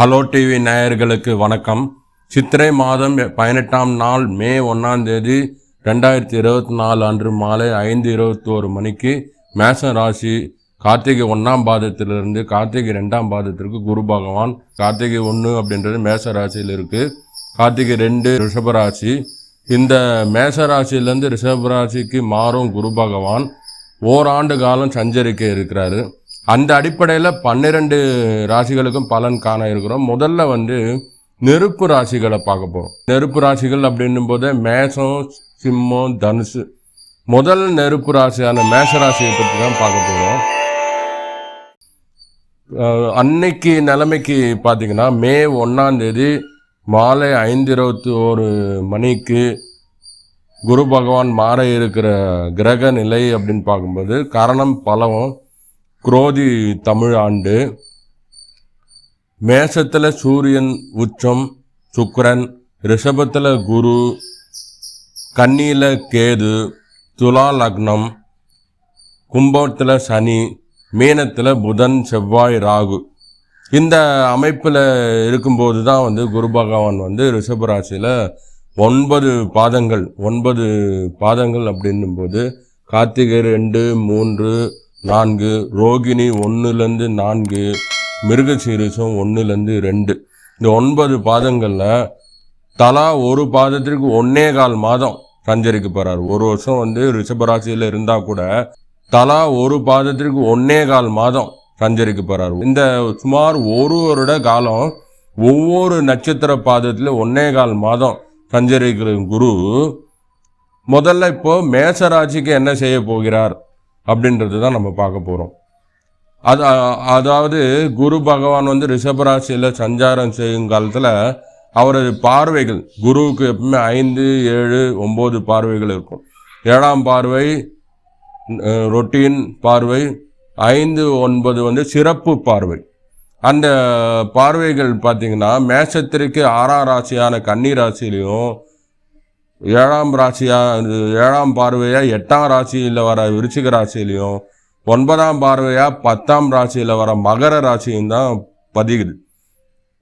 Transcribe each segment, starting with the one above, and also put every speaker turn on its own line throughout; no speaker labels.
Hello TV நேயர்களுக்கு வணக்கம். சித்திரை மாதம் பதினெட்டாம் நாள் மே ஒன்றாம் தேதி ரெண்டாயிரத்தி இருபத்தி நாலு அன்று மாலை ஐந்து இருபத்தோரு மணிக்கு மேச ராசி கார்த்திகை ஒன்றாம் பாதத்திலிருந்து கார்த்திகை ரெண்டாம் பாதத்திற்கு குரு பகவான் கார்த்திகை ஒன்று அப்படின்றது மேச ராசியில் இருக்குது கார்த்திகை ரெண்டு ரிஷபராசி இந்த மேச ராசியிலேருந்து ரிஷபராசிக்கு மாறும் குரு பகவான் ஓராண்டு காலம் சஞ்சரிக்க இருக்கிறாரு. அந்த அடிப்படையில் பன்னிரெண்டு ராசிகளுக்கும் பலன் காண இருக்கிறோம். முதல்ல வந்து நெருப்பு ராசிகளை பார்க்க போகிறோம் நெருப்பு ராசிகள் அப்படின்னும் போது மேசம் சிம்மம் தனுசு. முதல் நெருப்பு ராசியான மேச ராசியை பற்றி தான் பார்க்க போகிறோம் அன்னைக்கு நிலைமைக்கு பார்த்தீங்கன்னா மே ஒன்றாந்தேதி மாலை ஐந்து இருபத்தி ஒரு மணிக்கு குரு பகவான் மாற இருக்கிற கிரக நிலை அப்படின்னு பார்க்கும்போது காரணம் பலவும் குரோதி தமிழ் ஆண்டு. மேஷத்தில் சூரியன் உச்சம் சுக்கரன் ரிஷபத்தில் குரு கன்னியில் கேது துலா லக்னம் கும்பத்தில் சனி மீனத்தில் புதன் செவ்வாய் ராகு. இந்த அமைப்பில் இருக்கும்போது தான் வந்து குரு பகவான் வந்து ரிஷபராசியில் ஒன்பது பாதங்கள் ஒன்பது பாதங்கள் அப்படின்னும்போது கார்த்திகை ரெண்டு மூன்று நான்கு ரோகிணி ஒன்றுலேருந்து நான்கு மிருகசீரிசம் ஒன்றுலேருந்து ரெண்டு. இந்த ஒன்பது பாதங்களில் தலா ஒரு பாதத்திற்கு ஒன்னே கால் மாதம் சஞ்சரிக்க போகிறார் ஒரு வருஷம் வந்து ரிஷபராசியில் இருந்தால் கூட தலா ஒரு பாதத்திற்கு ஒன்னே கால் மாதம் சஞ்சரிக்க போகிறார் இந்த சுமார் ஒரு வருட காலம் ஒவ்வொரு நட்சத்திர பாதத்தில் ஒன்னே கால் மாதம் சஞ்சரிக்கிற குரு முதல்ல இப்போ மேசராசிக்கு என்ன செய்ய போகிறார்? அப்படின்றது தான் நம்ம பார்க்க போகிறோம் அது அதாவது குரு பகவான் வந்து ரிஷபராசியில் சஞ்சாரம் செய்யும் காலத்தில் அவரது பார்வைகள் குருவுக்கு எப்பவுமே ஐந்து ஏழு ஒம்பது பார்வைகள் இருக்கும். ஏழாம் பார்வை ரொட்டீன் பார்வை ஐந்து ஒன்பது வந்து சிறப்பு பார்வை. அந்த பார்வைகள் பார்த்திங்கன்னா மேஷத்திற்கு ஆறாம் ராசியான கன்னி ராசிலையும் ஏழாம் ராசியாக ஏழாம் பார்வையாக எட்டாம் ராசியில் வர விருச்சிக ராசியிலையும் ஒன்பதாம் பார்வையாக பத்தாம் ராசியில் வர மகர ராசியும் தான் பதிகுது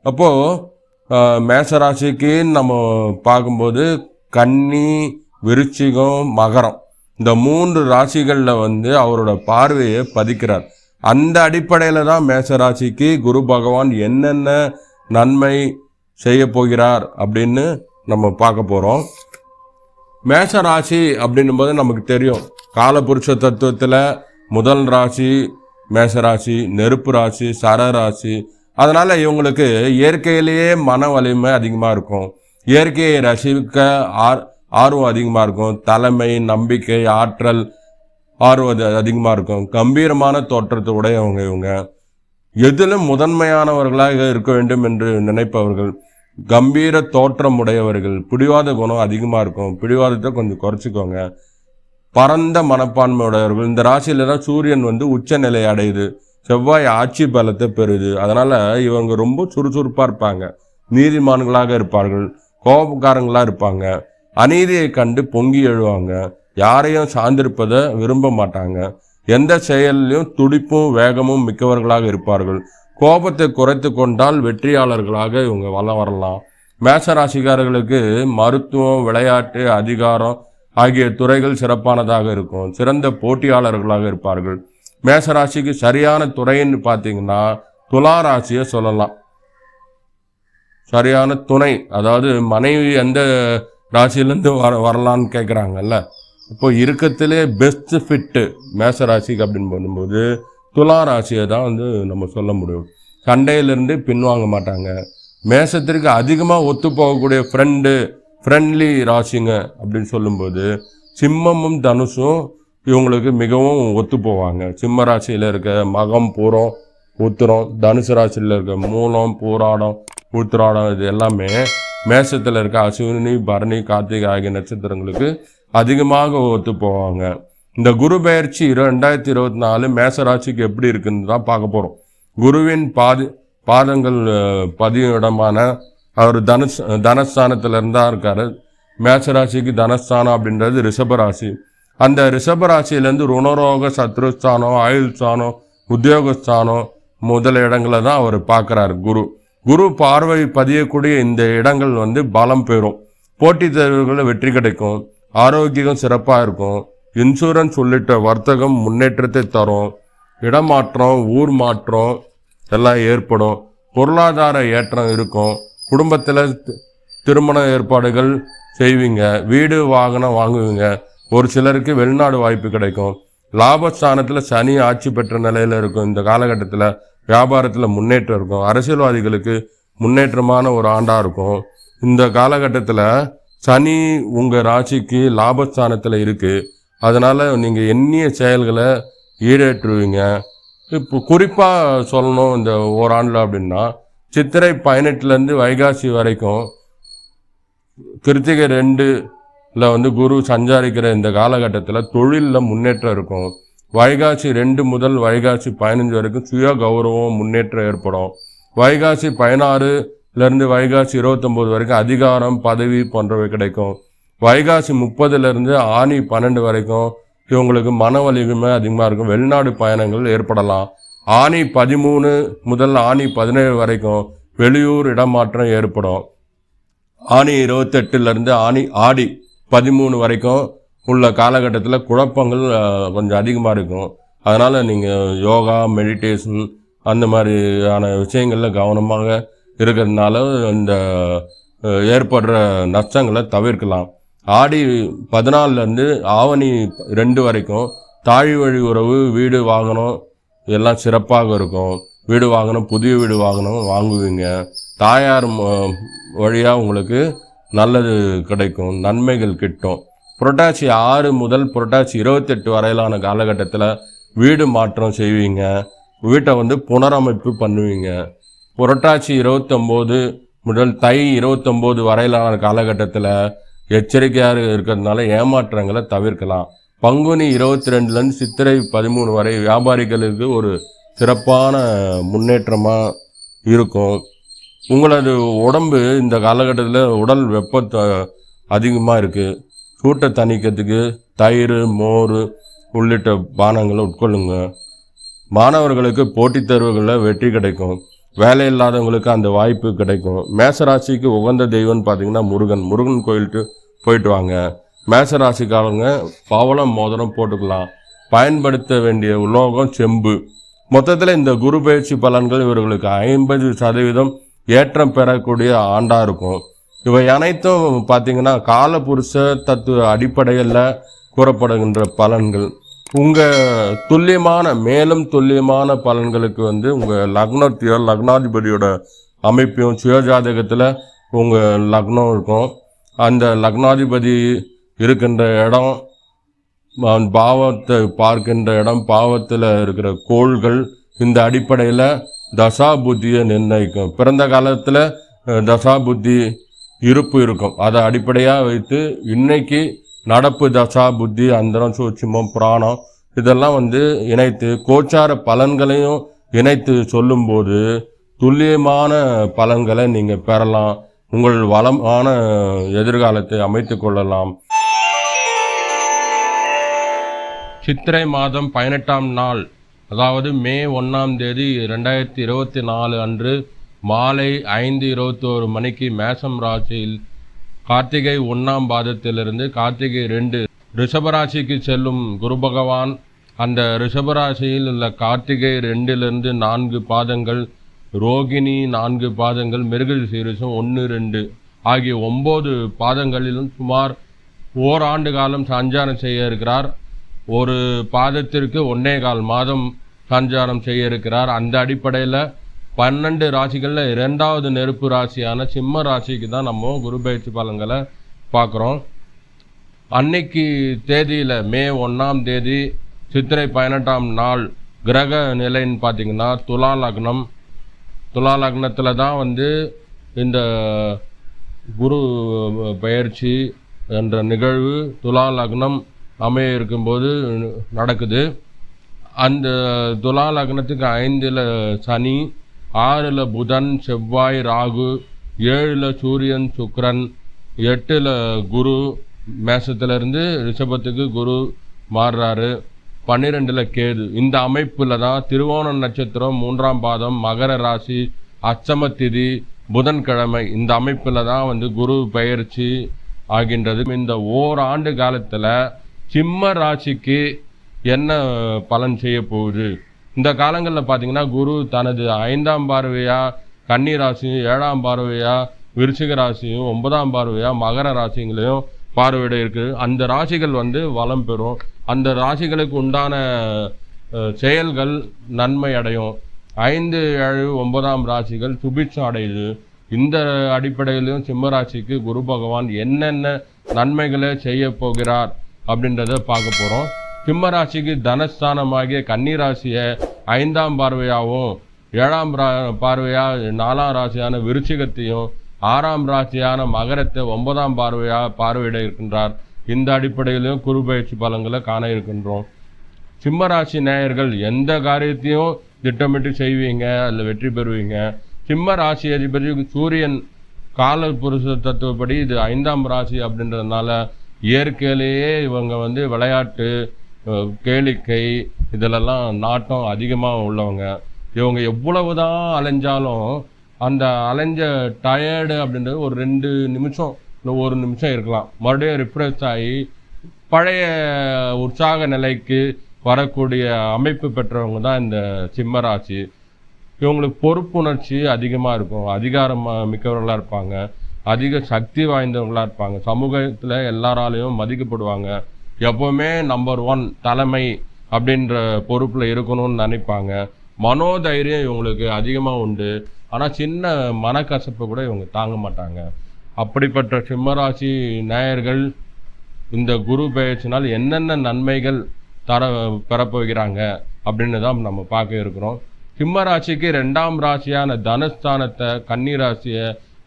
அப்போது மேச ராசிக்கு நம்ம பார்க்கும்போது கன்னி விருச்சிகம் மகரம் இந்த மூன்று ராசிகளில் வந்து அவரோட பார்வையை பதிக்கிறார். அந்த அடிப்படையில் தான் மேசராசிக்கு குரு பகவான் என்னென்ன நன்மை செய்ய போகிறார் அப்படின்னு நம்ம பார்க்க போகிறோம் மேஷ ராசி அப்படின்னும் போது நமக்கு தெரியும். காலபுருஷ தத்துவத்தில் முதல் ராசி மேஷராசி நெருப்பு ராசி சர ராசி. அதனால் இவங்களுக்கு இயற்கையிலேயே மன வலிமை அதிகமாக இருக்கும். இயற்கையை ரசிக்க ஆர் ஆர்வம் அதிகமாக இருக்கும். தலைமை நம்பிக்கை ஆற்றல் ஆர்வம் அதிகமாக இருக்கும். கம்பீரமான தோற்றத்தை உடையவங்க இவங்க. எதிலும் முதன்மையானவர்களாக இருக்க வேண்டும் என்று நினைப்பவர்கள். கம்பீர தோற்றம் உடையவர்கள் பிடிவாத குணம் அதிகமாக இருக்கும். பிடிவாதத்தை கொஞ்சம் குறைச்சிக்கோங்க. பரந்த மனப்பான்மை உடையவர்கள் இந்த ராசியில தான் சூரியன் வந்து உச்ச நிலை அடையுது. செவ்வாய் ஆட்சி பலத்தை பெறுது. அதனால் இவங்க ரொம்ப சுறுசுறுப்பாக இருப்பாங்க. நீதிமான்களாக இருப்பார்கள். கோபக்காரங்களாக இருப்பாங்க. அநீதியை கண்டு பொங்கி எழுவாங்க. யாரையும் சார்ந்திருப்பதை விரும்ப மாட்டாங்க. எந்த செயல்லையும் துடிப்பும் வேகமும் மிக்கவர்களாக இருப்பார்கள். கோபத்தை குறைத்து கொண்டால் வெற்றியாளர்களாக இவங்க வளம் வரலாம். மேசராசிக்காரர்களுக்கு மருத்துவம் விளையாட்டு அதிகாரம் ஆகிய துறைகள் சிறப்பானதாக இருக்கும். சிறந்த போட்டியாளர்களாக இருப்பார்கள். மேசராசிக்கு சரியான துறைன்னு பார்த்தீங்கன்னா துலா ராசியை சொல்லலாம். சரியான துணை அதாவது மனைவி எந்த ராசியிலேருந்து வர வரலான்னு கேட்குறாங்கல்ல இப்போ இருக்கத்திலே பெஸ்ட் ஃபிட்டு மேச ராசிக்கு அப்படின்னு பண்ணும்போது துலா ராசியை தான் வந்து நம்ம சொல்ல முடியும். சண்டையிலேருந்து பின்வாங்க மாட்டாங்க. மேசத்திற்கு அதிகமாக ஒத்து போகக்கூடிய ஃப்ரெண்டு ஃப்ரெண்ட்லி ராசிங்க அப்படின்னு சொல்லும்போது சிம்மமும் தனுஷும் இவங்களுக்கு மிகவும் ஒத்து போவாங்க. சிம்ம ராசியில் இருக்க மகம் பூரம் உத்திரம் தனுசு ராசியில் இருக்க மூலம் பூராடம் உத்திராடம் இது எல்லாமே மேசத்தில் இருக்க அஸ்வினி பரணி கார்த்திகை ஆகிய நட்சத்திரங்களுக்கு அதிகமாக ஒத்து போவாங்க. இந்த குரு பயிற்சி ரெண்டாயிரத்தி இருபத்தி நாலு மேசராசிக்கு எப்படி இருக்குன்னு தான் பார்க்க போகிறோம் குருவின் பாதி பாதங்கள் பதியும் இடமான அவர் தனுஷ் தனஸ்தானத்தில் தான் இருக்கார். மேசராசிக்கு தனஸ்தானம் அப்படின்றது ரிஷபராசி. அந்த ரிஷபராசியிலேருந்து ருணரோக சத்ருஸ்தானம் ஆயுள் ஸ்தானம் உத்தியோகஸ்தானம் முதல் இடங்களை தான் அவர் பார்க்குறாரு குரு. குரு பார்வை பதியக்கூடிய இந்த இடங்கள் வந்து பலம் பெறும். போட்டித் தேர்வுகளில் வெற்றி கிடைக்கும். ஆரோக்கியம் சிறப்பாக இருக்கும். இன்சூரன்ஸ் உள்ளிட்ட வர்த்தகம் முன்னேற்றத்தை தரும். இடமாற்றம் ஊர் மாற்றம் எல்லாம் ஏற்படும். பொருளாதார ஏற்றம் இருக்கும். குடும்பத்தில் திருமண ஏற்பாடுகள் செய்வீங்க. வீடு வாகனம் வாங்குவீங்க. ஒரு சிலருக்கு வெளிநாடு வாய்ப்பு கிடைக்கும். லாபஸ்தானத்தில் சனி ஆட்சி பெற்ற நிலையில் இருக்கும். இந்த காலகட்டத்தில் வியாபாரத்தில் முன்னேற்றம் இருக்கும். அரசியல்வாதிகளுக்கு முன்னேற்றமான ஒரு ஆண்டாக இருக்கும். இந்த காலகட்டத்தில் சனி உங்கள் ராசிக்கு லாபஸ்தானத்தில் இருக்குது அதனால் நீங்கள் எண்ணிய செயல்களை ஈடேற்றுவீங்க. இப்போ குறிப்பாக சொல்லணும் இந்த ஓராண்டில் அப்படின்னா சித்திரை பதினெட்டுலேருந்து வைகாசி வரைக்கும் கிருத்திகை ரெண்டுல வந்து குரு சஞ்சாரிக்கிற இந்த காலகட்டத்தில் தொழிலில் முன்னேற்றம் இருக்கும். வைகாசி ரெண்டு முதல் வைகாசி பதினஞ்சு வரைக்கும் சுய கௌரவம் முன்னேற்றம் ஏற்படும். வைகாசி பதினாறுலேருந்து வைகாசி இருபத்தொம்போது வரைக்கும் அதிகாரம் பதவி போன்றவை கிடைக்கும். வைகாசி முப்பதுலேருந்து ஆணி பன்னெண்டு வரைக்கும் இவங்களுக்கு மன வலிமை அதிகமாக இருக்கும். வெளிநாடு பயணங்கள் ஏற்படலாம். ஆணி பதிமூணு முதல் ஆணி பதினேழு வரைக்கும் வெளியூர் இடமாற்றம் ஏற்படும். ஆணி இருபத்தெட்டுலேருந்து ஆணி ஆடி பதிமூணு வரைக்கும் உள்ள காலகட்டத்தில் குழப்பங்கள் கொஞ்சம் அதிகமாக இருக்கும். அதனால் நீங்கள் யோகா மெடிடேஷன் அந்த மாதிரியான விஷயங்களில் கவனமாக இருக்கிறதுனால இந்த ஏற்படுற நஷ்டங்களை தவிர்க்கலாம். ஆடி பதினாலருந்து ஆவணி ரெண்டு வரைக்கும் தாழி வழி உறவு வீடு வாங்கணும் எல்லாம் சிறப்பாக இருக்கும். வீடு வாங்கணும் புதிய வீடு வாங்கணும் வாங்குவீங்க. தாயார் வழியாக உங்களுக்கு நல்லது கிடைக்கும் நன்மைகள் கிட்டும். புரட்டாசி ஆறு முதல் புரட்டாசி இருபத்தெட்டு வரையிலான காலகட்டத்தில் வீடு மாற்றம் செய்வீங்க. வீட்டை வந்து புனரமைப்பு பண்ணுவீங்க. புரட்டாசி இருபத்தொம்போது முதல் தை இருபத்தொம்போது வரையிலான காலகட்டத்தில் எச்சரிக்கையாக இருக்கிறதுனால ஏமாற்றங்களை தவிர்க்கலாம். பங்குனி இருபத்தி ரெண்டுலேருந்து சித்திரை பதிமூணு வரை வியாபாரிகளுக்கு ஒரு சிறப்பான முன்னேற்றமாக இருக்கும். உங்களது உடம்பு இந்த காலகட்டத்தில் உடல் வெப்பத்தை அதிகமாக இருக்குது சூட்டை தணிக்கிறதுக்கு தயிர் மோர் உள்ளிட்ட பானங்களை உட்கொள்ளுங்க. மாணவர்களுக்கு போட்டித் தேர்வுகளில் வெற்றி கிடைக்கும். வேலை இல்லாதவங்களுக்கு அந்த வாய்ப்பு கிடைக்கும். மேசராசிக்கு உகந்த தெய்வம்னு பார்த்தீங்கன்னா முருகன். முருகன் கோயிலுக்கு போயிட்டு வாங்க. மேசராசிக்காரங்க பவளம் மோதிரம் போட்டுக்கலாம். பயன்படுத்த வேண்டிய உலோகம் செம்பு. மொத்தத்தில் இந்த குரு பயிற்சி பலன்கள் இவர்களுக்கு ஐம்பது சதவீதம் ஏற்றம் பெறக்கூடிய ஆண்டாக இருக்கும். இவை அனைத்தும் பார்த்தீங்கன்னா காலபுருஷ தத்துவ அடிப்படையில் கூறப்படுகின்ற பலன்கள். உங்கள் துல்லியமான மேலும் துல்லியமான பலன்களுக்கு வந்து உங்கள் லக்னத்தையோ லக்னாதிபதியோட அமைப்பையும் சுயஜாதகத்தில் உங்கள் லக்னம் இருக்கும். அந்த லக்னாதிபதி இருக்கின்ற இடம் பாவத்தை பார்க்கின்ற இடம் பாவத்தில் இருக்கிற கோள்கள் இந்த அடிப்படையில் தசா புத்தியை நிர்ணயிக்கும். பிறந்த காலத்தில் தசா புத்தி இருப்பு இருக்கும். அதை அடிப்படையாக வைத்து இன்னைக்கு நடப்பு தசா புத்தி அந்தரம் சூட்சிமம் பிராணம் இதெல்லாம் வந்து இணைத்து கோச்சார பலன்களையும் இணைத்து சொல்லும்போது துல்லியமான பலன்களை நீங்கள் பெறலாம். உங்கள் வளமான எதிர்காலத்தை அமைத்து கொள்ளலாம். சித்திரை மாதம் பதினெட்டாம் நாள் அதாவது மே ஒன்றாம் தேதி ரெண்டாயிரத்தி இருபத்தி நாலு அன்று மாலை ஐந்து இருபத்தோரு மணிக்கு மேசம் ராசியில் கார்த்திகை ஒன்றாம் பாதத்திலிருந்து கார்த்திகை ரெண்டு ரிஷபராசிக்கு செல்லும் குரு பகவான். அந்த ரிஷபராசியில் உள்ள கார்த்திகை ரெண்டிலிருந்து நான்கு பாதங்கள் ரோகிணி நான்கு பாதங்கள் மிருகல் சீரிசம் ஒன்று ரெண்டு ஆகிய ஒம்பது பாதங்களிலும் சுமார் ஓராண்டு காலம் சஞ்சாரம் செய்ய இருக்கிறார். ஒரு பாதத்திற்கு ஒன்னே கால் மாதம் சஞ்சாரம் செய்ய இருக்கிறார். அந்த அடிப்படையில் பன்னெண்டு ராசிகளில் இரண்டாவது நெருப்பு ராசியான சிம்ம ராசிக்கு தான் நம்ம குரு பயிற்சி பலன்களை பார்க்குறோம். அன்னைக்கு தேதியில் மே ஒன்றாம் தேதி சித்திரை பதினெட்டாம் நாள் கிரக நிலைன்னு பார்த்தீங்கன்னா துலா லக்னம். துலா லக்னத்தில் தான் வந்து இந்த குரு பயிற்சி என்ற நிகழ்வு துலா லக்னம் அமைய இருக்கும்போது நடக்குது. அந்த துலா லக்னத்துக்கு ஐந்தில் சனி ஆறில் புதன் செவ்வாய் ராகு ஏழில் சூரியன் சுக்ரன் எட்டில் குரு மேசத்துலேருந்து ரிஷபத்துக்கு குரு மாறுறாரு. பன்னிரெண்டில் கேது. இந்த அமைப்பில் தான் திருவோணம் நட்சத்திரம் மூன்றாம் பாதம் மகர ராசி அஷ்டம திதி புதன்கிழமை. இந்த அமைப்பில் தான் வந்து குரு பயிற்சி ஆகின்றது. இந்த ஓராண்டு காலத்தில் சிம்ம ராசிக்கு என்ன பலன் செய்ய போகுது இந்த காலங்களில் பார்த்தீங்கன்னா குரு தனது ஐந்தாம் பார்வையாக கன்னி ராசியும் ஏழாம் பார்வையாக விருச்சிக ராசியும் ஒன்பதாம் பார்வையா மகர ராசிங்களையும் பார்வையிட இருக்குது. அந்த ராசிகள் வந்து வளம் பெறும். அந்த ராசிகளுக்கு உண்டான செயல்கள் நன்மை அடையும். ஐந்து ஏழு ஒன்பதாம் ராசிகள் சுபிட்சம் அடையுது. இந்த அடிப்படையிலும் சிம்மராசிக்கு குரு பகவான் என்னென்ன நன்மைகளை செய்ய போகிறார் அப்படின்றத பார்க்க போகிறோம் சிம்மராசிக்கு தனஸ்தானமாகிய கன்னி ராசியை ஐந்தாம் பார்வையாகவும் ஏழாம் பார்வையாக நாலாம் ராசியான விருச்சிகத்தையும் ஆறாம் ராசியான மகரத்தை ஒன்பதாம் பார்வையாக பார்வையிட இருக்கின்றார். இந்த அடிப்படையிலும் குரு பயிற்சி பலன்களை காண இருக்கின்றோம். சிம்ம ராசி நேயர்கள் எந்த காரியத்தையும் திட்டமிட்டு செய்வீங்க அதில் வெற்றி பெறுவீங்க? சிம்ம ராசி அதிபதி சூரியன் கால புருஷ தத்துவப்படி இது ஐந்தாம் ராசி அப்படின்றதுனால இயற்கையிலேயே இவங்க வந்து விளையாட்டு கேளிக்கை இதிலெல்லாம் நாட்டம் அதிகமாக உள்ளவங்க. இவங்க எவ்வளவு தான் அலைஞ்சாலும் அந்த அலைஞ்ச டயர்டு அப்படின்றது ஒரு ரெண்டு நிமிஷம் இல்லை ஒரு நிமிஷம் இருக்கலாம். மறுபடியும் ரிஃப்ரெஷ் ஆகி பழைய உற்சாக நிலைக்கு வரக்கூடிய அமைப்பு பெற்றவங்க தான் இந்த சிம்ம ராசி இவங்களுக்கு பொறுப்புணர்ச்சி அதிகமாக இருக்கும். அதிகாரம் மிக்கவர்களாக இருப்பாங்க. அதிக சக்தி வாய்ந்தவர்களாக இருப்பாங்க. சமூகத்தில் எல்லாராலையும் மதிக்கப்படுவாங்க. எப்போவுமே நம்பர் ஒன் தலைமை அப்படின்ற பொறுப்பில் இருக்கணும்னு நினைப்பாங்க. மனோதைரியம் இவங்களுக்கு அதிகமாக உண்டு. ஆனால் சின்ன மனக்கசப்பு கூட இவங்க தாங்க மாட்டாங்க. அப்படிப்பட்ட சிம்மராசி நேயர்கள் இந்த குரு பெயர்ச்சினால் என்னென்ன நன்மைகள் தர பெறப்போகிறாங்க அப்படின்னு தான் நம்ம பார்க்க இருக்கிறோம். சிம்ம ராசிக்கு ரெண்டாம் ராசியான தனஸ்தானத்தை கன்னி ராசியை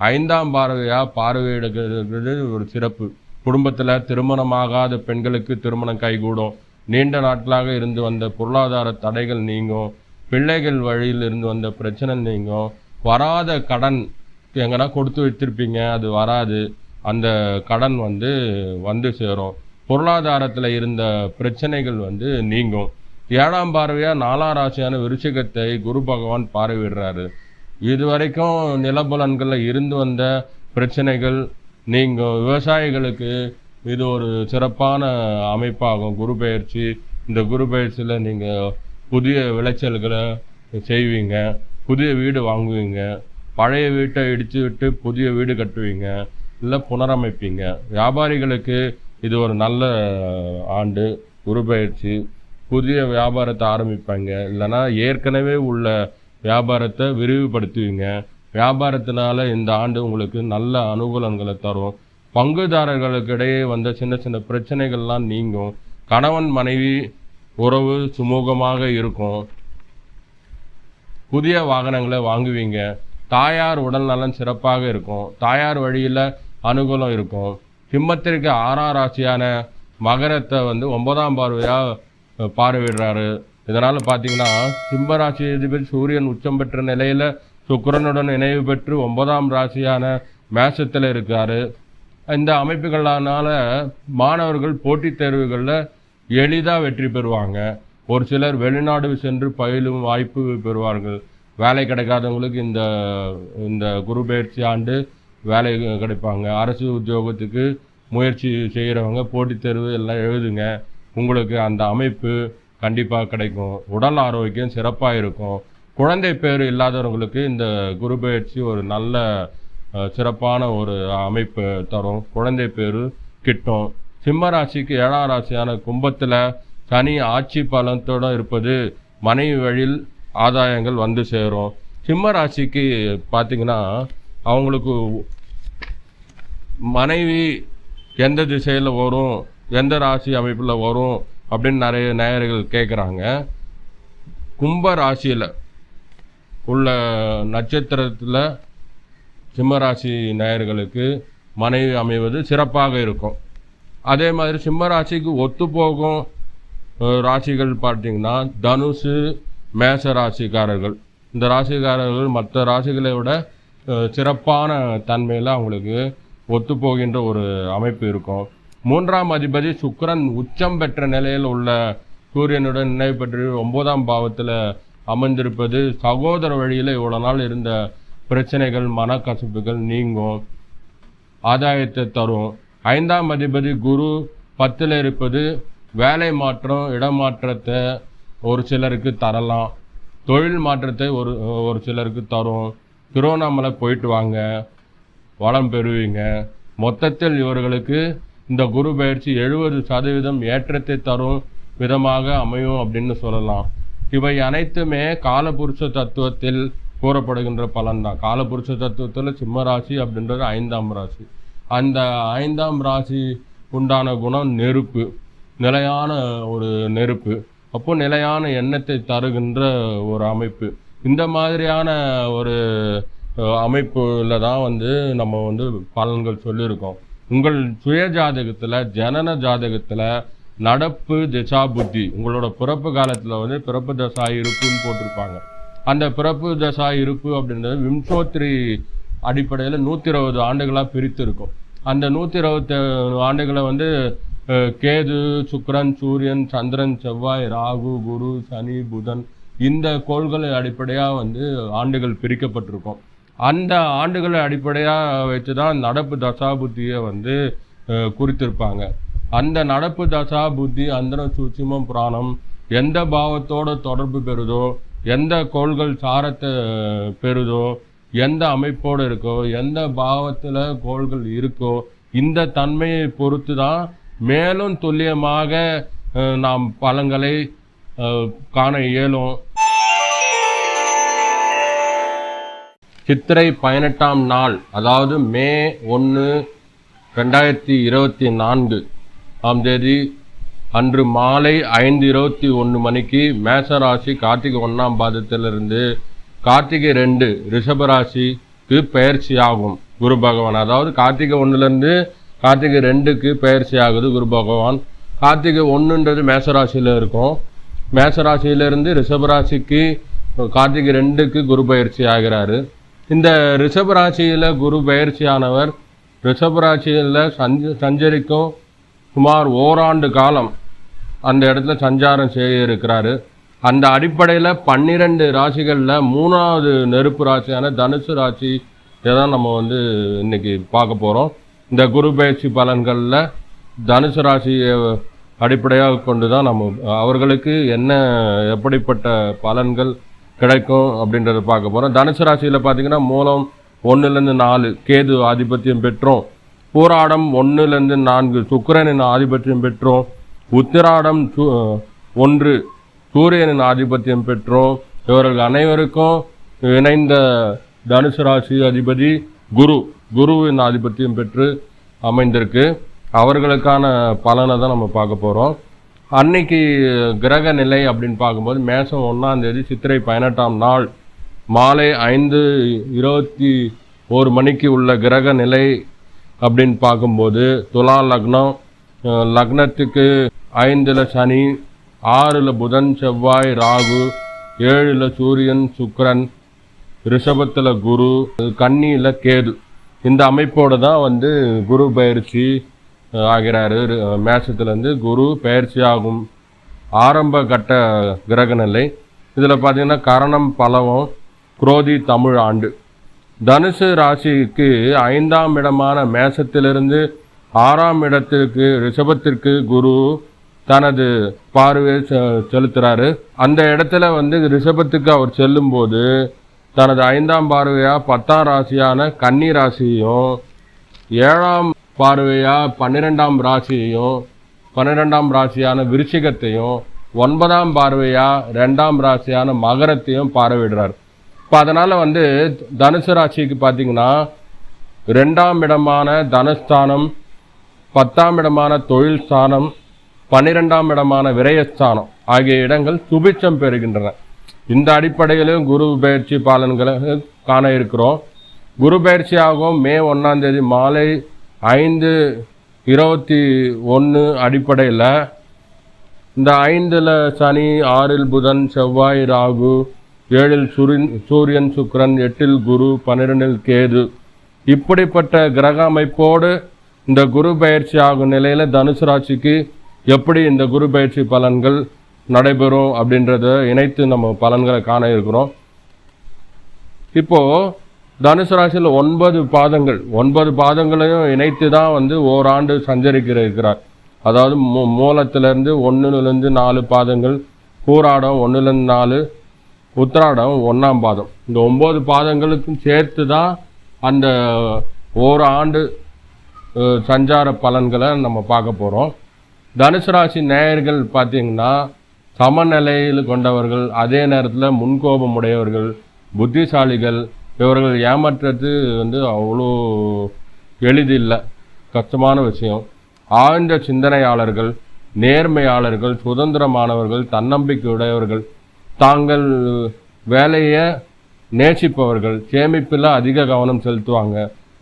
ஐந்தாம் பார்வையாக பார்வையிடுகிறது ஒரு சிறப்பு. குடும்பத்தில் திருமணமாகாத பெண்களுக்கு திருமணம் கைகூடும். நீண்ட நாட்களாக இருந்து வந்த பொருளாதார தடைகள் நீங்கும் பிள்ளைகள் வழியில் இருந்து வந்த பிரச்சனை நீங்கும் வராத கடன் எங்கன்னா கொடுத்து வச்சிருப்பீங்க அது வராது. அந்த கடன் வந்து வந்து சேரும். பொருளாதாரத்தில் இருந்த பிரச்சனைகள் வந்து நீங்கும். ஏழாம் பார்வையாக நாலாம் ராசியான விருச்சிகத்தை குரு பகவான் பார்வையிடுறாரு. இது வரைக்கும் நிலபுலன்களில் இருந்து வந்த பிரச்சனைகள் நீங்கள் விவசாயிகளுக்கு இது ஒரு சிறப்பான அமைப்பாகும். குரு பயிற்சி இந்த குரு பயிற்சியில் நீங்கள் புதிய விளைச்சல்களை செய்வீங்க புதிய வீடு வாங்குவீங்க பழைய வீட்டை இடித்து விட்டு புதிய வீடு கட்டுவீங்க இல்லை புனரமைப்பீங்க. வியாபாரிகளுக்கு இது ஒரு நல்ல ஆண்டு குரு பயிற்சி புதிய வியாபாரத்தை ஆரம்பிப்பாங்க. இல்லைன்னா ஏற்கனவே உள்ள வியாபாரத்தை விரிவுபடுத்துவீங்க. வியாபாரத்தினால இந்த ஆண்டு உங்களுக்கு நல்ல அனுகூலங்களை தரும். பங்குதாரர்களுக்கு இடையே வந்த சின்ன சின்ன பிரச்சனைகள்லாம் நீங்கும். கணவன் மனைவி உறவு சுமூகமாக இருக்கும். புதிய வாகனங்களை வாங்குவீங்க. தாயார் உடல் நலன் சிறப்பாக இருக்கும். தாயார் வழியில் அனுகூலம் இருக்கும். சிம்மத்திற்கு ஆறாம் ராசியான மகரத்தை வந்து ஒன்பதாம் பார்வையாக பார்வையிடுறாரு. இதனால் பார்த்தீங்கன்னா சிம்ம ராசி அதிபதி சூரியன் உச்சம் பெற்ற நிலையில் சுக்கரனுடன் இணைவு பெற்று ஒன்பதாம் ராசியான மேஷத்தில் இருக்காரு. இந்த அமைப்புகளானால் மாணவர்கள் போட்டித் தேர்வுகளில் எளிதாக வெற்றி பெறுவாங்க. ஒரு சிலர் வெளிநாடு சென்று பயிலும் வாய்ப்பு பெறுவார்கள். வேலை கிடைக்காதவங்களுக்கு இந்த இந்த குரு பயிற்சி ஆண்டு வேலை கிடைப்பாங்க. அரசு உத்தியோகத்துக்கு முயற்சி செய்கிறவங்க போட்டித் தேர்வு எல்லாம் எழுதுங்க. உங்களுக்கு அந்த அமைப்பு கண்டிப்பாக கிடைக்கும். உடல் ஆரோக்கியம் சிறப்பாக இருக்கும். குழந்தை பேர் இல்லாதவங்களுக்கு இந்த குரு பயிற்சி ஒரு நல்ல சிறப்பான ஒரு அமைப்பு தரும். குழந்தை பேர் கிட்டும். சிம்ம ராசிக்கு ஏழாம் ராசியான கும்பத்தில் சனி ஆட்சி பலத்தோடு இருப்பது மனைவி வழியில் ஆதாயங்கள் வந்து சேரும். சிம்ம ராசிக்கு பார்த்தீங்கன்னா அவங்களுக்கு மனைவி எந்த திசையில் வரும் எந்த ராசி அமைப்பில் வரும் அப்படின்னு நிறைய நேயர்கள் கேட்குறாங்க கும்ப ராசியில் உள்ள நட்சத்திரத்தில் சிம்மராசி நேயர்களுக்கு மனைவி அமைவது சிறப்பாக இருக்கும். அதே மாதிரி சிம்மராசிக்கு ஒத்து போகும் ராசிகள் பார்த்தீங்கன்னா தனுசு மேச ராசிக்காரர்கள். இந்த ராசிக்காரர்கள் மற்ற ராசிகளை விட சிறப்பான தன்மையில் அவங்களுக்கு ஒத்து போகின்ற ஒரு அமைப்பு இருக்கும். மூன்றாம் அதிபதி சுக்கரன் உச்சம் பெற்ற நிலையில் உள்ள சூரியனுடன் நினைவு பெற்று ஒன்பதாம் பாவத்தில் அமர்ந்திருப்பது சகோதர வழியில் இவ்வளோ நாள் இருந்த பிரச்சனைகள் மனக்கசப்புகள் நீங்கும். ஆதாயத்தை தரும். ஐந்தாம் அதிபதி குரு பத்தில் இருப்பது வேலை மாற்றம் இடமாற்றத்தை ஒரு சிலருக்கு தரலாம். தொழில் மாற்றத்தை ஒரு ஒரு சிலருக்கு தரும். திருவண்ணாமலை போயிட்டு வாங்க. வளம் பெறுவீங்க. மொத்தத்தில் இவர்களுக்கு இந்த குரு பயிற்சி எழுபது சதவீதம் ஏற்றத்தை தரும் விதமாக அமையும் அப்படின்னு சொல்லலாம். இவை அனைத்துமே காலபுருஷ தத்துவத்தில் கூறப்படுகின்ற பலன்தான். காலபுருஷ தத்துவத்தில் சிம்ம ராசி அப்படின்றது ஐந்தாம் ராசி. அந்த ஐந்தாம் ராசி உண்டான குணம் நெருப்பு. நிலையான ஒரு நெருப்பு. அப்போ நிலையான எண்ணத்தை தருகின்ற ஒரு அமைப்பு. இந்த மாதிரியான ஒரு அமைப்புல தான் வந்து நம்ம வந்து பலன்கள் சொல்லியிருக்கோம். உங்கள் சுய ஜாதகத்தில் ஜனன ஜாதகத்தில் நடப்பு திசா புத்தி. உங்களோட பிறப்பு காலத்தில் வந்து பிறப்பு தசா இருப்புன்னு போட்டிருப்பாங்க. அந்த பிறப்பு தசா இருப்பு அப்படின்றது விம்சோத்ரி அடிப்படையில் நூற்றி இருபது ஆண்டுகளாக பிரித்து இருக்கும் அந்த நூற்றி இருபத்தி ஆண்டுகளை வந்து கேது சுக்ரன் சூரியன் சந்திரன் செவ்வாய் ராகு குரு சனி புதன் இந்த கோள்களை அடிப்படையாக வந்து ஆண்டுகள் பிரிக்கப்பட்டிருக்கும். அந்த ஆண்டுகளை அடிப்படையாக வச்சு தான் நடப்பு தசாபுத்தியை வந்து குறித்திருப்பாங்க. அந்த நடப்பு தசா புத்தி அந்தரம் சூட்சிமம் புராணம் எந்த பாவத்தோட தொடர்பு பெறுதோ எந்த கோள்கள் சாரத்தை பெறுதோ எந்த அமைப்போடு இருக்கோ எந்த பாவத்தில் கோள்கள் இருக்கோ இந்த தன்மையை பொறுத்து தான் மேலும் துல்லியமாக நாம் பழங்களை காண இயலும். சித்திரை பதினெட்டாம் நாள் அதாவது மே ஒன்று ரெண்டாயிரத்தி இருபத்தி நான்கு ஆம் தேதி அன்று மாலை ஐந்து இருபத்தி ஒன்று மணிக்கு மேசராசி கார்த்திகை ஒன்றாம் பாதத்திலிருந்து கார்த்திகை ரெண்டு ரிஷபராசிக்கு பெயர்ச்சி ஆகும் குரு பகவான். அதாவது கார்த்திகை ஒன்றுலேருந்து கார்த்திகை ரெண்டுக்கு பெயர்ச்சி ஆகுது குரு பகவான். கார்த்திகை ஒன்றுன்றது மேசராசியில் இருக்கும். மேசராசியிலிருந்து ரிஷபராசிக்கு கார்த்திகை ரெண்டுக்கு குரு பயிற்சி ஆகிறாரு இந்த ரிஷபராசியில் குரு பயிற்சியானவர் ரிஷபராசியில் சஞ்ச சஞ்சரிக்கும் சுமார் ஓராண்டு காலம் அந்த இடத்துல சஞ்சாரம் செய்ய இருக்கிறாரு. அந்த அடிப்படையில் பன்னிரெண்டு ராசிகளில் மூணாவது நெருப்பு ராசியான தனுசு ராசி இதான் நம்ம வந்து இன்னைக்கு பார்க்க போகிறோம் இந்த குரு பயிற்சி பலன்களில் தனுசு ராசியை அடிப்படையாக கொண்டு தான் நம்ம அவர்களுக்கு என்ன எப்படிப்பட்ட பலன்கள் கிடைக்கும் அப்படின்றத பார்க்க போகிறோம் தனுசு ராசியில் பார்த்தீங்கன்னா மூலம் ஒன்றுலேருந்து நாலு கேது ஆதிபத்தியம் பெற்றோம். பூராடம் ஒன்றுலேருந்து நான்கு சுக்கரனின் ஆதிபத்தியம் பெற்றோம். உத்திராடம் ஒன்று. சூரியனின் ஆதிபத்தியம் பெற்றோம். இவர்கள் அனைவருக்கும் இணைந்த தனுசு ராசி அதிபதி குரு. குருவின் ஆதிபத்தியம் பெற்று அமைந்திருக்கு. அவர்களுக்கான பலனை தான் நம்ம பார்க்க போகிறோம் அன்னைக்கு கிரக நிலை அப்படின்னு பார்க்கும்போது மேசம் ஒன்றாம் தேதி சித்திரை பதினெட்டாம் நாள் மாலை ஐந்து இருபத்தி ஒரு மணிக்கு உள்ள கிரக நிலை அப்படின்னு பார்க்கும்போது துலா லக்னம் லக்னத்துக்கு ஐந்தில் சனி ஆறில் புதன் செவ்வாய் ராகு ஏழில் சூரியன் சுக்கரன் ரிஷபத்தில் குரு கன்னியில் கேது. இந்த அமைப்போடு தான் வந்து குரு பயிற்சி ஆகிறாரு. மேஷத்துலேருந்து குரு பயிற்சி ஆகும். ஆரம்ப கட்ட கிரக நிலை. இதில் பார்த்தீங்கன்னா கரணம் பலவம் குரோதி தமிழ் ஆண்டு. தனுசு ராசிக்கு ஐந்தாம் இடமான மேசத்திலிருந்து ஆறாம் இடத்திற்கு ரிஷபத்திற்கு குரு தனது பார்வையை செ- செலுத்துறாரு. அந்த இடத்துல வந்து ரிஷபத்துக்கு அவர் செல்லும்போது தனது ஐந்தாம் பார்வையா பத்தாம் ராசியான கன்னி ராசியையும் ஏழாம் பார்வையா பன்னிரெண்டாம் ராசியையும் பன்னிரெண்டாம் ராசியான விருச்சிகத்தையும் ஒன்பதாம் பார்வையா ரெண்டாம் ராசியான மகரத்தையும் பார்வையிடுறார். இப்போ அதனால் வந்து தனுசு ராசிக்கு பார்த்தீங்கன்னா ரெண்டாம் இடமான தனஸ்தானம் பத்தாம் இடமான தொழில் ஸ்தானம் பன்னிரெண்டாம் இடமான விரயஸ்தானம் ஆகிய இடங்கள் சுபிச்சம் பெறுகின்றன. இந்த அடிப்படையிலும் குரு பயிற்சி பாலன்களை காண இருக்கிறோம். குரு பயிற்சியாகவும் மே ஒன்றாம் தேதி மாலை ஐந்து இருபத்தி ஒன்று அடிப்படையில். இந்த ஐந்தில் சனி ஆறில் புதன் செவ்வாய் ராகு ஏழில் சுரின் சூரியன் சுக்கரன் எட்டில் குரு பன்னிரெண்டில் கேது. இப்படிப்பட்ட கிரக அமைப்போடு இந்த குரு பயிற்சி ஆகும் நிலையில் தனுசு ராசிக்கு எப்படி இந்த குரு பயிற்சி பலன்கள் நடைபெறும் அப்படின்றத இணைத்து நம்ம பலன்களை காண இருக்கிறோம். இப்போது தனுசு ராசியில் ஒன்பது பாதங்கள் ஒன்பது பாதங்களையும் இணைத்து தான் வந்து ஓராண்டு சஞ்சரிக்கிற இருக்கிறார். அதாவது மூ மூலத்திலேருந்து ஒன்றுலேருந்து நாலு பாதங்கள் கூராடம் ஒன்றுலேருந்து நாலு உத்திராடம் ஒன்றாம் பாதம். இந்த ஒம்பது பாதங்களுக்கும் சேர்த்து தான் அந்த ஓராண்டு சஞ்சார பலன்களை நம்ம பார்க்க போகிறோம் தனுசு ராசி நேயர்கள் பார்த்தீங்கன்னா சமநிலையில் கொண்டவர்கள் அதே நேரத்தில் முன்கோபம் உடையவர்கள் புத்திசாலிகள். இவர்கள் ஏமாற்றுறது வந்து அவ்வளோ எளிதில்லை கஷ்டமான விஷயம். ஆழ்ந்த சிந்தனையாளர்கள் நேர்மையாளர்கள் சுதந்திரமானவர்கள் தன்னம்பிக்கை உடையவர்கள் தாங்கள் வேலையை நேசிப்பவர்கள் சேமிப்பில் அதிக கவனம் செலுத்துவாங்க.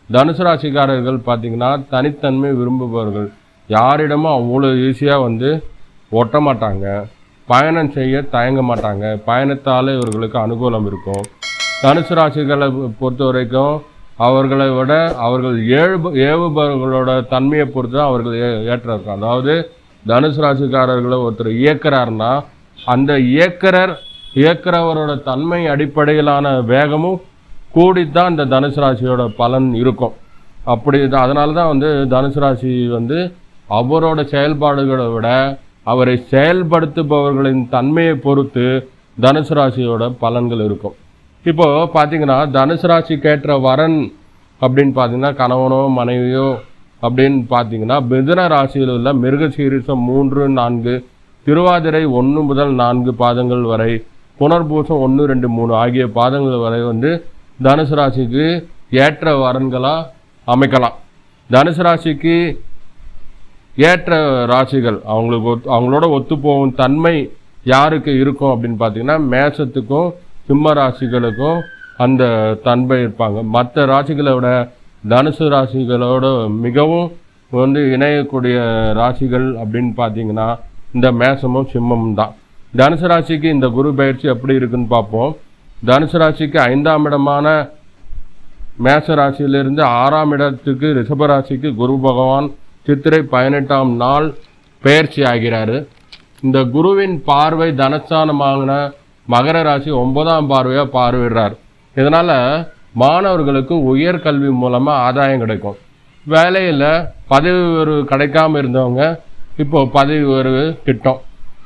தனுசு ராசிக்காரர்கள் பார்த்தீங்கன்னா தனித்தன்மை விரும்புபவர்கள். யாரிடமும் அவ்வளோ ஈஸியாக வந்து ஒட்ட மாட்டாங்க. பயணம் செய்ய தயங்க மாட்டாங்க. பயணத்தால் இவர்களுக்கு அனுகூலம் இருக்கும். தனுசு ராசிகளை பொறுத்த வரைக்கும் அவர்களை விட அவர்கள் ஏழு ஏவுபவர்களோட தன்மையை பொறுத்து தான் அவர்கள் ஏ- ஏற்றம் இருக்கும் அதாவது தனுசு ராசிக்காரர்களை ஒருத்தர் இயக்குறாருன்னா அந்த இயக்கிறர் இயக்கிறவரோட தன்மை அடிப்படையிலான வேகமும் கூடித்தான் இந்த தனுசு ராசியோட பலன் இருக்கும். அப்படி தான் அதனால தான் வந்து தனுசு ராசி வந்து அவரோட செயல்பாடுகளை விட அவரை செயல்படுத்துபவர்களின் தன்மையை பொறுத்து தனுசு ராசியோட பலன்கள் இருக்கும். இப்போ பார்த்தீங்கன்னா தனுசு ராசிக்கேற்ற வரன் அப்படின்னு பார்த்தீங்கன்னா கணவனோ மனைவியோ அப்படின்னு பார்த்தீங்கன்னா மிதுன ராசியில் உள்ள மிருக சீரிசம் மூன்று நான்கு திருவாதிரை ஒன்று முதல் நான்கு பாதங்கள் வரை புனர்பூசம் ஒன்று ரெண்டு மூணு ஆகிய பாதங்கள் வரை வந்து தனுசு ராசிக்கு ஏற்ற வரன்களாக அமைக்கலாம். தனுசு ராசிக்கு ஏற்ற ராசிகள் அவங்களுக்கு ஒத்து அவங்களோட ஒத்துப்போகும் தன்மை யாருக்கு இருக்கும் அப்படின்னு பார்த்தீங்கன்னா மேசத்துக்கும் சிம்ம ராசிகளுக்கும் அந்த தன்மை இருப்பாங்க. மற்ற ராசிகளை விட தனுசு ராசிகளோட மிகவும் வந்து இணையக்கூடிய ராசிகள் அப்படின்னு பார்த்தீங்கன்னா இந்த மேசமும் சிம்மமும் தான். தனுசு ராசிக்கு இந்த குரு பயிற்சி எப்படி இருக்குன்னு பார்ப்போம். தனுசு ராசிக்கு ஐந்தாம் இடமான மேச ராசியிலிருந்து ஆறாம் இடத்துக்கு ரிஷப ராசிக்கு குரு பகவான் சித்திரை பதினெட்டாம் நாள் பெயர்ச்சி ஆகிறாரு. இந்த குருவின் பார்வை தனஸ்தானமான மகர ராசி ஒன்பதாம் பார்வையாக பார்வையிடுறார். இதனால் மாணவர்களுக்கு உயர் கல்வி மூலமாக ஆதாயம் கிடைக்கும். வேலையில் பதவி உயர்வு கிடைக்காம இருந்தவங்க இப்போ பதவி உயர்வு கிட்டும்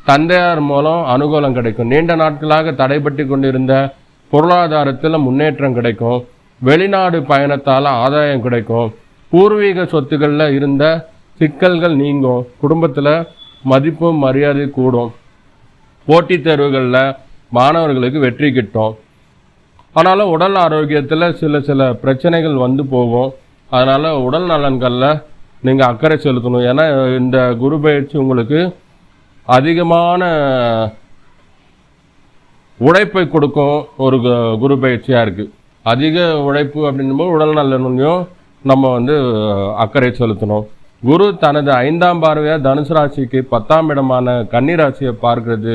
தந்தையார் மூலம் அனுகூலம் கிடைக்கும். நீண்ட நாட்களாக தடைபட்டு கொண்டிருந்த பொருளாதாரத்தில் முன்னேற்றம் கிடைக்கும். வெளிநாடு பயணத்தால் ஆதாயம் கிடைக்கும். பூர்வீக சொத்துக்களில் இருந்த சிக்கல்கள் நீங்கும். குடும்பத்தில் மதிப்பு மரியாதை கூடும். போட்டித் தேர்வுகளில் மாணவர்களுக்கு வெற்றி கிட்டும். ஆனாலும் உடல் ஆரோக்கியத்தில் சில சில பிரச்சனைகள் வந்து போகும். அதனால் உடல் நலன்களில் நீங்கள் அக்கறை செலுத்தணும். ஏன்னா இந்த குரு பயிற்சி உங்களுக்கு அதிகமான உழைப்பை கொடுக்கும் ஒரு கு- குரு பயிற்சியாக இருக்குது அதிக உழைப்பு அப்படின்னும்போது உடல் நலனையும் நம்ம வந்து அக்கறை செலுத்தணும். குரு தனது ஐந்தாம் பார்வையாக தனுசு ராசிக்கு பத்தாம் இடமான கன்னி ராசியை பார்க்கிறது.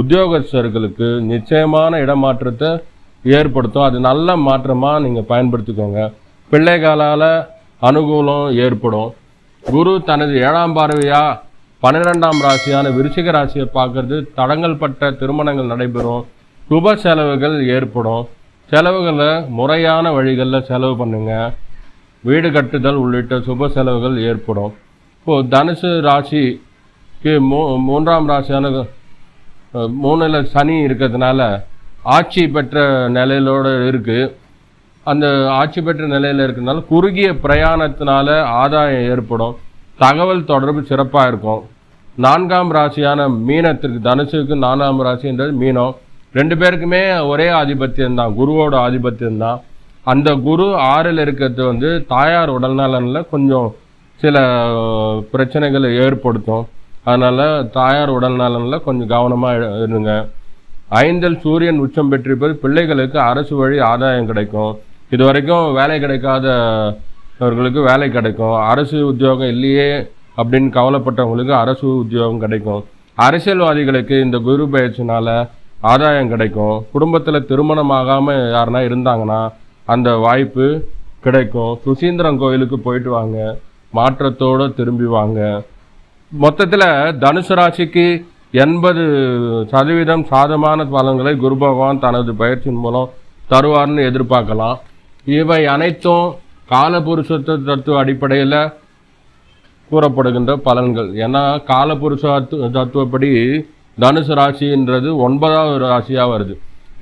உத்தியோகஸ்தர்களுக்கு நிச்சயமான இடமாற்றத்தை ஏற்படுத்தும். அது நல்ல மாற்றமாக நீங்கள் பயன்படுத்திக்கோங்க. பிள்ளைகளால் அனுகூலம் ஏற்படும். குரு தனது ஏழாம் பார்வையாக பன்னிரெண்டாம் ராசியான விருச்சிக ராசியை பார்க்கறது. தடங்கள் பட்ட திருமணங்கள் நடைபெறும். சுப செலவுகள் ஏற்படும். செலவுகளை முறையான வழிகளில் செலவு பண்ணுங்கள் வீடு கட்டுதல் உள்ளிட்ட சுப செலவுகள் ஏற்படும். இப்போது தனுசு ராசிக்கு மூ மூன்றாம் ராசியான மூணில் சனி இருக்கிறதுனால ஆட்சி பெற்ற நிலையிலோடு இருக்குது அந்த ஆட்சி பெற்ற நிலையில் இருக்கிறதுனால குறுகிய பிரயாணத்தினால ஆதாயம் ஏற்படும். தகவல் தொடர்பு சிறப்பாக இருக்கும். நான்காம் ராசியான மீனத்திற்கு தனுசுக்கு நான்காம் ராசின்றது மீனம். ரெண்டு பேருக்குமே ஒரே ஆதிபத்தியம் தான் குருவோட ஆதிபத்தியம் தான் அந்த குரு ஆறில் இருக்கிறது வந்து தாயார் உடல்நலனில் கொஞ்சம் சில பிரச்சனைகளை ஏற்படுத்தும். அதனால் தாயார் உடல்நலனில் கொஞ்சம் கவனமாக இருங்க. ஐந்தில் சூரியன் உச்சம் பெற்றிருப்பது பிள்ளைகளுக்கு அரசு வழி ஆதாயம் கிடைக்கும். இது வரைக்கும் வேலை கிடைக்காதவர்களுக்கு வேலை கிடைக்கும். அரசு உத்தியோகம் இல்லையே அப்படின்னு கவலைப்பட்டவங்களுக்கு அரசு உத்தியோகம் கிடைக்கும். அரசியல்வாதிகளுக்கு இந்த குரு பயிற்சினால் ஆதாயம் கிடைக்கும். குடும்பத்தில் திருமணம் ஆகாமல் இருந்தாங்கன்னா அந்த வாய்ப்பு கிடைக்கும். சுசீந்திரம் கோயிலுக்கு போயிட்டு வாங்க. மாற்றத்தோடு திரும்பி வாங்க. மொத்தத்தில் தனுசு ராசிக்கு எண்பது சதவீதம் சாதமான பலன்களை குரு பகவான் தனது பயிற்சியின் மூலம் தருவார்னு எதிர்பார்க்கலாம். இவை அனைத்தும் காலபுருஷ தத்துவ அடிப்படையில் கூறப்படுகின்ற பலன்கள். ஏன்னா காலபுருஷ தத்துவப்படி தனுசு ராசின்றது ஒன்பதாவது ராசியாக வருது.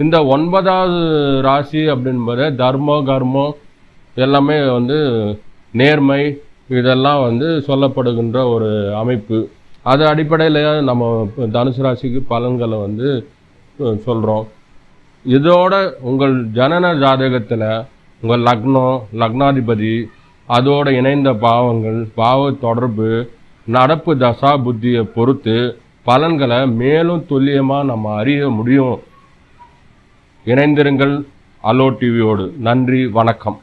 இந்த ஒன்பதாவது ராசி அப்படின்பது தர்மம் கர்மம் எல்லாமே வந்து நேர்மை இதெல்லாம் வந்து சொல்லப்படுகின்ற ஒரு அமைப்பு. அது அடிப்படையில் நம்ம தனுசு ராசிக்கு பலன்களை வந்து சொல்கிறோம் இதோட உங்கள் ஜனன ஜாதகத்தில் உங்கள் லக்னம் லக்னாதிபதி அதோடு இணைந்த பாவங்கள் பாவ தொடர்பு நடப்பு தசா புத்தியை பொறுத்து பலன்களை மேலும் துல்லியமாக நம்ம அறிய முடியும். இணைந்திருங்கள். அலோ டிவியோடு நன்றி வணக்கம்.